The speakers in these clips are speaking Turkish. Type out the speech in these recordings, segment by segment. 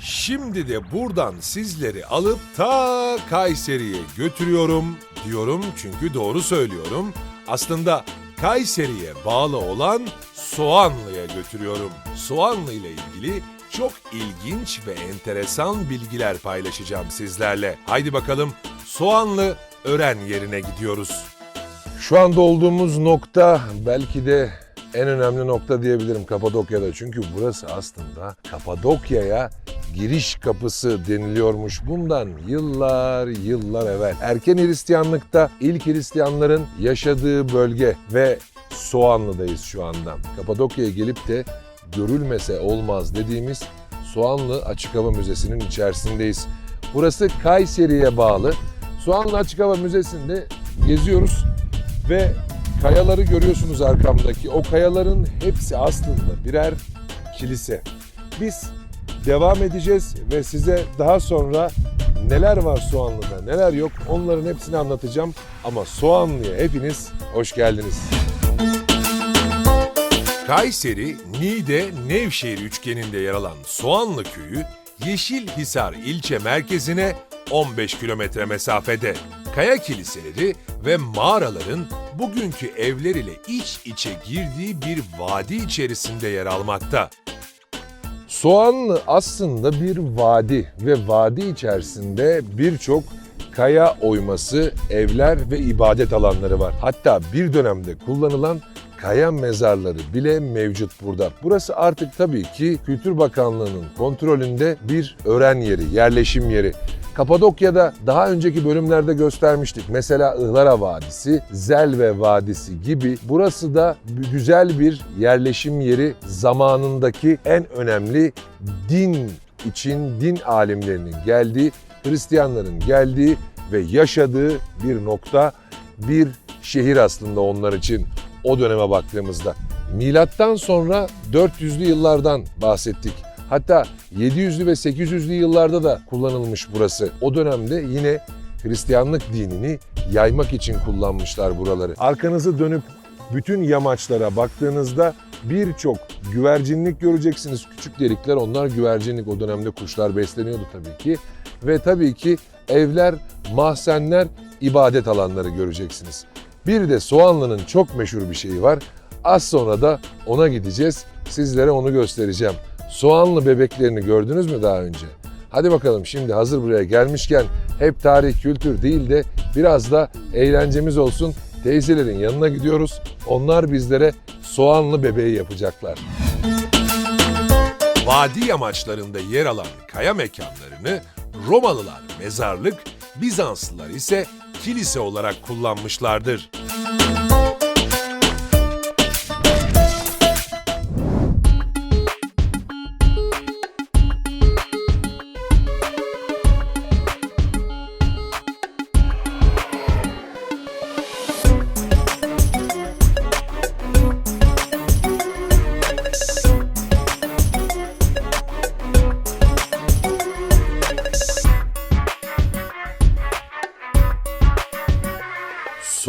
Şimdi de buradan sizleri alıp ta Kayseri'ye götürüyorum diyorum çünkü doğru söylüyorum. Aslında Kayseri'ye bağlı olan Soğanlı'ya götürüyorum. Soğanlı ile ilgili çok ilginç ve enteresan bilgiler paylaşacağım sizlerle. Haydi bakalım Soğanlı öğren yerine gidiyoruz. Şu anda olduğumuz nokta belki de en önemli nokta diyebilirim Kapadokya'da. Çünkü burası aslında Kapadokya'ya giriş kapısı deniliyormuş bundan yıllar yıllar evvel. Erken Hristiyanlıkta ilk Hristiyanların yaşadığı bölge ve Soğanlı'dayız şu anda. Kapadokya'ya gelip de görülmese olmaz dediğimiz Soğanlı Açık Hava Müzesi'nin içerisindeyiz. Burası Kayseri'ye bağlı. Soğanlı Açık Hava Müzesi'nde geziyoruz ve kayaları görüyorsunuz arkamdaki. O kayaların hepsi aslında birer kilise. Biz devam edeceğiz ve size daha sonra neler var Soğanlı'da, neler yok onların hepsini anlatacağım. Ama Soğanlı'ya hepiniz hoş geldiniz. Kayseri, Niğde, Nevşehir üçgeninde yer alan Soğanlı köyü, Yeşilhisar ilçe merkezine 15 kilometre mesafede. Kaya kiliseleri ve mağaraların bugünkü evler ile iç içe girdiği bir vadi içerisinde yer almakta. Soğanlı aslında bir vadi ve vadi içerisinde birçok kaya oyması, evler ve ibadet alanları var. Hatta bir dönemde kullanılan kaya mezarları bile mevcut burada. Burası artık tabii ki Kültür Bakanlığı'nın kontrolünde bir öğren yeri, yerleşim yeri. Kapadokya'da daha önceki bölümlerde göstermiştik. Mesela Ihlara Vadisi, Zelve Vadisi gibi. Burası da güzel bir yerleşim yeri. Zamanındaki en önemli din için din alimlerinin geldiği, Hristiyanların geldiği ve yaşadığı bir nokta, bir şehir aslında onlar için o döneme baktığımızda. Milattan sonra 400'lü yıllardan bahsettik. Hatta 700'lü ve 800'lü yıllarda da kullanılmış burası. O dönemde yine Hristiyanlık dinini yaymak için kullanmışlar buraları. Arkanızı dönüp bütün yamaçlara baktığınızda birçok güvercinlik göreceksiniz. Küçük delikler onlar güvercinlik. O dönemde kuşlar besleniyordu tabii ki. Ve tabii ki evler, mahzenler, ibadet alanları göreceksiniz. Bir de Soğanlı'nın çok meşhur bir şeyi var. Az sonra da ona gideceğiz. Sizlere onu göstereceğim. Soğanlı bebeklerini gördünüz mü daha önce? Hadi bakalım şimdi hazır buraya gelmişken hep tarih kültür değil de biraz da eğlencemiz olsun. Teyzelerin yanına gidiyoruz. Onlar bizlere soğanlı bebeği yapacaklar. Vadi yamaçlarında yer alan kaya mekanlarını Romalılar mezarlık, Bizanslılar ise kilise olarak kullanmışlardır.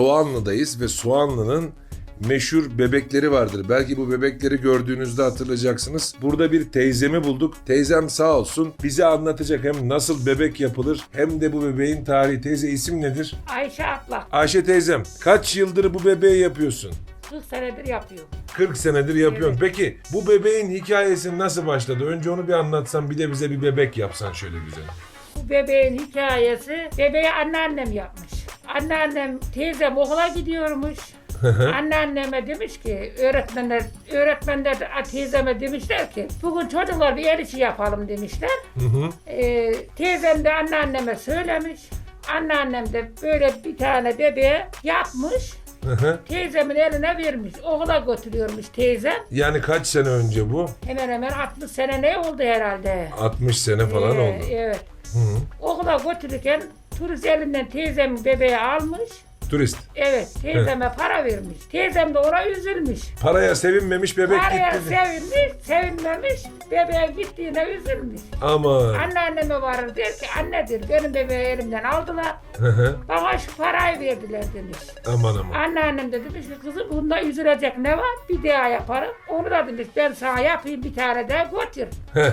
Soğanlı'dayız ve Soğanlı'nın meşhur bebekleri vardır. Belki bu bebekleri gördüğünüzde hatırlayacaksınız. Burada bir teyzemi bulduk. Teyzem sağ olsun bize anlatacak hem nasıl bebek yapılır hem de bu bebeğin tarihi. Teyze isim nedir? Ayşe Atlak Ayşe teyzem kaç yıldır bu bebeği yapıyorsun? 40 senedir yapıyor. 40 senedir yapıyorsun. Peki bu bebeğin hikayesi nasıl başladı? Önce onu bir anlatsan bir de bize bir bebek yapsan şöyle güzel. Bu bebeğin hikayesi bebeği anneannem yapmış. Anneannem teyzem okula gidiyormuş. Anneanneme demiş ki öğretmenler öğretmenler teyzeme demişler ki bugün çocuklar bir el işi yapalım demişler. Ee, teyzem de anneanneme söylemiş. Anneannem de böyle bir tane bebeğe yapmış. Teyzemin eline vermiş. Okula götürüyormuş teyzem. yani kaç sene önce bu? Hemen hemen 60 sene ne oldu herhalde. 60 sene falan Ee, oldu. Evet. Okula götürürken turist elinden teyzem bebeği almış. Turist. Evet teyzeme para vermiş. Teyzem de ona üzülmüş. Paraya sevinmemiş bebek Paraya gitti. sevinmiş, sevinmemiş. Bebeğe gittiğine üzülmüş. Aman. Anneanneme varır der ki annedir benim bebeği elimden aldılar. Hı hı. Bana şu parayı verdiler demiş. aman aman. Anneannem de demiş ki kızım bunda üzülecek ne var? Bir daha yaparım. Onu da demiş ben sana yapayım bir tane daha götür. Heh.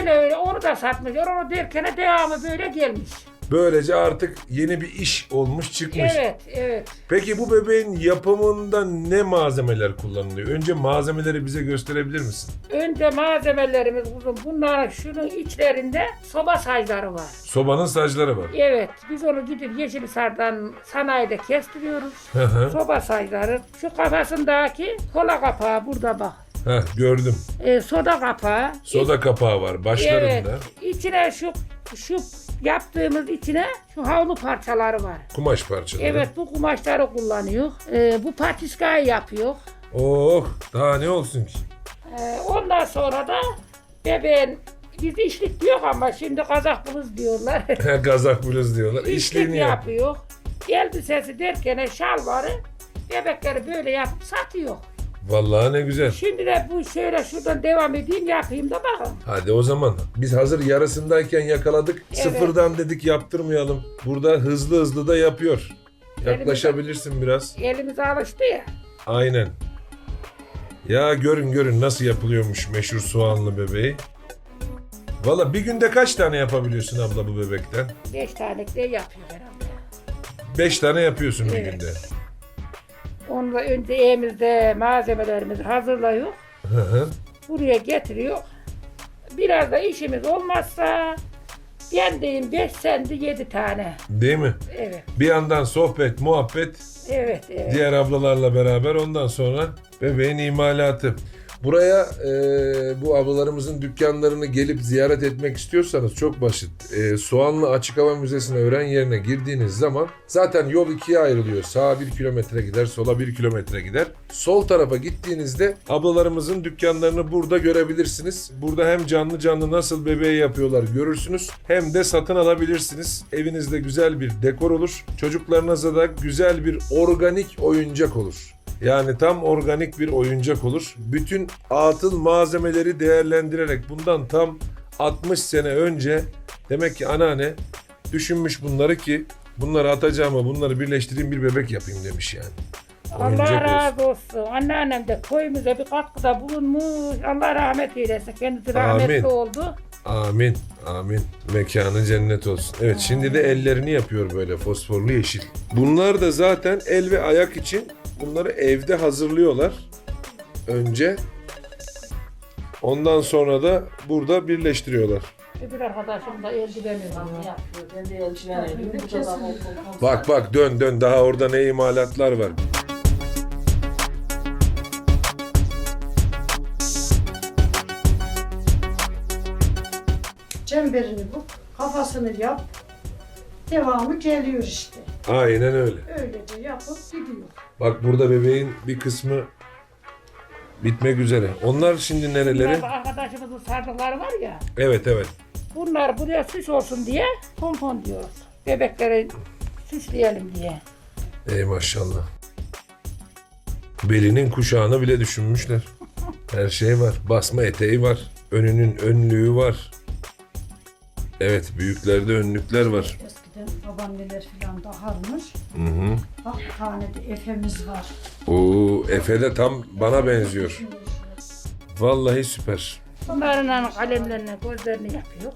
Öyle öyle onu da satmışlar. Onu derken devamı böyle gelmiş. Böylece artık yeni bir iş olmuş çıkmış. Evet, evet. Peki bu bebeğin yapımında ne malzemeler kullanılıyor? Önce malzemeleri bize gösterebilir misin? Önce malzemelerimiz uzun. Bunların şunun içlerinde soba sacları var. Sobanın sacları var. Evet, biz onu gidip Yeşilisar'dan sanayide kestiriyoruz. Hı hı. soba sacları. Şu kafasındaki kola kapağı burada bak. Heh, gördüm. Ee, soda kapağı. Soda kapağı var Evet. başlarında. İçine şu şu yaptığımız içine şu havlu parçaları var. Kumaş parçaları. Evet bu kumaşları kullanıyor. Ee, bu patiskayı yapıyor. Oh daha ne olsun ki? Ee, ondan sonra da bebeğin biz işlik diyor ama şimdi kazak buluz diyorlar. Gazak bluz diyorlar. işlik İşliğini yap. yapıyor. Elbisesi derken şalvarı bebekleri böyle yapıp satıyor. Vallahi ne güzel. Şimdi de bu şöyle şuradan devam edeyim yapayım da bakın. Hadi o zaman biz hazır yarısındayken yakaladık. Evet. Sıfırdan dedik yaptırmayalım. Burada hızlı hızlı da yapıyor. Yaklaşabilirsin biraz. Elimiz alıştı ya. Aynen. Ya görün görün nasıl yapılıyormuş meşhur soğanlı bebeği. Valla bir günde kaç tane yapabiliyorsun abla bu bebekten? Beş tane de yapıyor herhalde. Beş tane yapıyorsun bir Evet. günde. Onu da önce evimizde malzemelerimizi hazırlıyor. Hı hı. Buraya getiriyor. Biraz da işimiz olmazsa ben deyim beş sendi yedi tane. Değil mi? Evet, Bir yandan sohbet, muhabbet, evet, evet. diğer ablalarla beraber ondan sonra bebeğin imalatı. Buraya e, bu ablalarımızın dükkanlarını gelip ziyaret etmek istiyorsanız çok basit. E, Soğanlı Açık Hava Müzesi'ne öğren yerine girdiğiniz zaman zaten yol ikiye ayrılıyor. Sağa bir kilometre gider, sola bir kilometre gider. Sol tarafa gittiğinizde ablalarımızın dükkanlarını burada görebilirsiniz. Burada hem canlı canlı nasıl bebeği yapıyorlar görürsünüz hem de satın alabilirsiniz. Evinizde güzel bir dekor olur. Çocuklarınıza da güzel bir organik oyuncak olur. Yani tam organik bir oyuncak olur. Bütün atıl malzemeleri değerlendirerek bundan tam 60 sene önce demek ki anneanne düşünmüş bunları ki bunları atacağıma bunları birleştireyim bir bebek yapayım demiş yani. Allah Oyuncak razı olsun. Anneannem de köyümüze bir katkıda bulunmuş. Allah rahmet eylesin. Kendisi rahmetli Amin. oldu. Amin. Amin. Mekanı cennet olsun. Evet şimdi de ellerini yapıyor böyle fosforlu yeşil. Bunlar da zaten el ve ayak için bunları evde hazırlıyorlar. Önce. Ondan sonra da burada birleştiriyorlar. Öbür arkadaşım da eldiveni var. yapıyor. Ben de da bak, Bak bak dön dön daha orada ne imalatlar var. Çemberini bu, kafasını yap. Devamı geliyor işte. Aynen öyle. Öylece yapıp gidiyor. Bak burada bebeğin bir kısmı bitmek üzere. Onlar şimdi nereleri? Bunlar da arkadaşımızın sardıkları var ya. Evet evet. Bunlar buraya süs olsun diye pompon diyoruz. Bebekleri süsleyelim diye. Ey maşallah. Belinin kuşağını bile düşünmüşler. Her şey var. Basma eteği var. Önünün önlüğü var. Evet büyüklerde önlükler var. Eskiden babaanneler falan takarmış. Hı hı. Bak bir tane de efemiz var. Oo, Efe de tam bana benziyor. Vallahi süper. Bunlarla kalemlerine gözlerini yapıyor.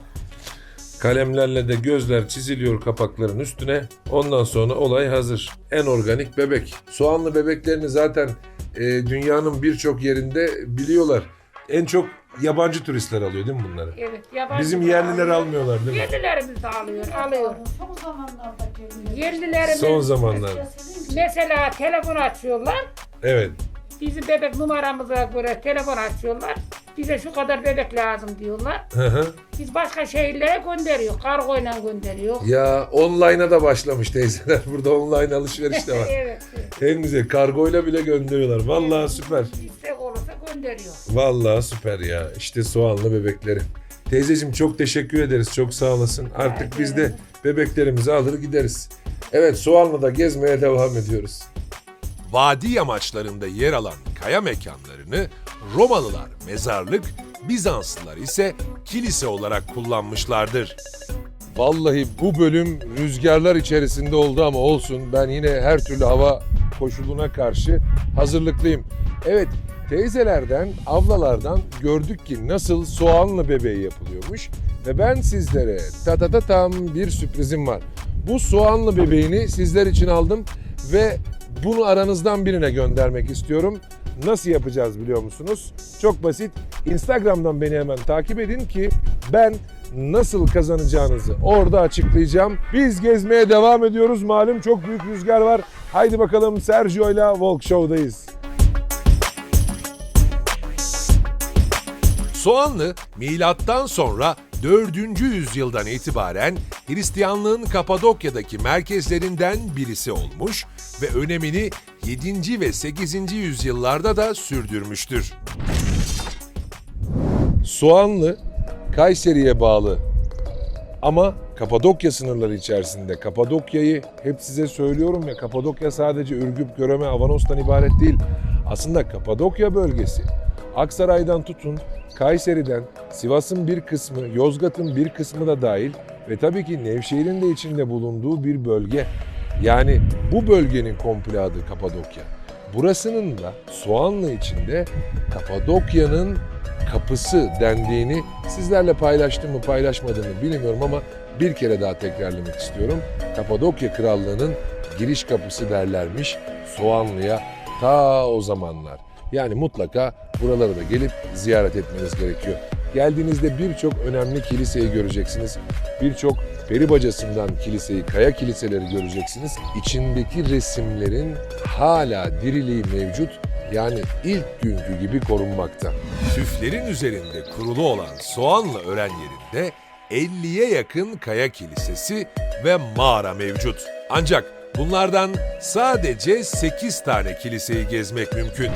Kalemlerle de gözler çiziliyor kapakların üstüne. Ondan sonra olay hazır. En organik bebek. Soğanlı bebeklerini zaten e, dünyanın birçok yerinde biliyorlar. En çok yabancı turistler alıyor değil mi bunları? Evet, yabancı Bizim yerliler alıyor. almıyorlar değil mi? Yerlilerimiz de alıyor, alıyor. Son zamanlarda geliyor. Yerlilerimiz Son zamanlar. mesela telefon açıyorlar. Evet. Bizim bebek numaramıza göre telefon açıyorlar. Bize şu kadar bebek lazım diyorlar. Hı hı. Biz başka şehirlere gönderiyor. Kargoyla gönderiyor. Ya online'a da başlamış teyzeler. Burada online alışveriş de var. evet. evet. En güzel kargoyla bile gönderiyorlar. Vallahi süper. Gönderiyor. Vallahi süper ya. İşte soğanlı bebekleri. Teyzeciğim çok teşekkür ederiz. Çok sağ olasın. Artık biz de bebeklerimizi alır gideriz. Evet Soğanlı'da gezmeye devam ediyoruz. Vadi yamaçlarında yer alan kaya mekanlarını Romalılar mezarlık, Bizanslılar ise kilise olarak kullanmışlardır. Vallahi bu bölüm rüzgarlar içerisinde oldu ama olsun ben yine her türlü hava koşuluna karşı hazırlıklıyım. Evet teyzelerden, ablalardan gördük ki nasıl soğanlı bebeği yapılıyormuş. Ve ben sizlere ta ta ta tam bir sürprizim var. Bu soğanlı bebeğini sizler için aldım ve bunu aranızdan birine göndermek istiyorum. Nasıl yapacağız biliyor musunuz? Çok basit. Instagram'dan beni hemen takip edin ki ben nasıl kazanacağınızı orada açıklayacağım. Biz gezmeye devam ediyoruz. Malum çok büyük rüzgar var. Haydi bakalım Sergio ile Walk Show'dayız. Soğanlı milattan sonra 4. yüzyıldan itibaren Hristiyanlığın Kapadokya'daki merkezlerinden birisi olmuş ve önemini 7. ve 8. yüzyıllarda da sürdürmüştür. Soğanlı Kayseri'ye bağlı ama Kapadokya sınırları içerisinde. Kapadokya'yı hep size söylüyorum ya Kapadokya sadece Ürgüp, Göreme, Avanos'tan ibaret değil. Aslında Kapadokya bölgesi Aksaray'dan tutun, Kayseri'den, Sivas'ın bir kısmı, Yozgat'ın bir kısmı da dahil ve tabii ki Nevşehir'in de içinde bulunduğu bir bölge. Yani bu bölgenin komple adı Kapadokya. Burasının da Soğanlı içinde Kapadokya'nın kapısı dendiğini sizlerle paylaştım mı paylaşmadım mı bilmiyorum ama bir kere daha tekrarlamak istiyorum. Kapadokya Krallığı'nın giriş kapısı derlermiş Soğanlı'ya ta o zamanlar. Yani mutlaka buralara da gelip ziyaret etmeniz gerekiyor. Geldiğinizde birçok önemli kiliseyi göreceksiniz. Birçok peri bacasından kiliseyi, kaya kiliseleri göreceksiniz. İçindeki resimlerin hala diriliği mevcut. Yani ilk günkü gibi korunmakta. Tüflerin üzerinde kurulu olan Soğanlı ören yerinde 50'ye yakın kaya kilisesi ve mağara mevcut. Ancak bunlardan sadece 8 tane kiliseyi gezmek mümkün.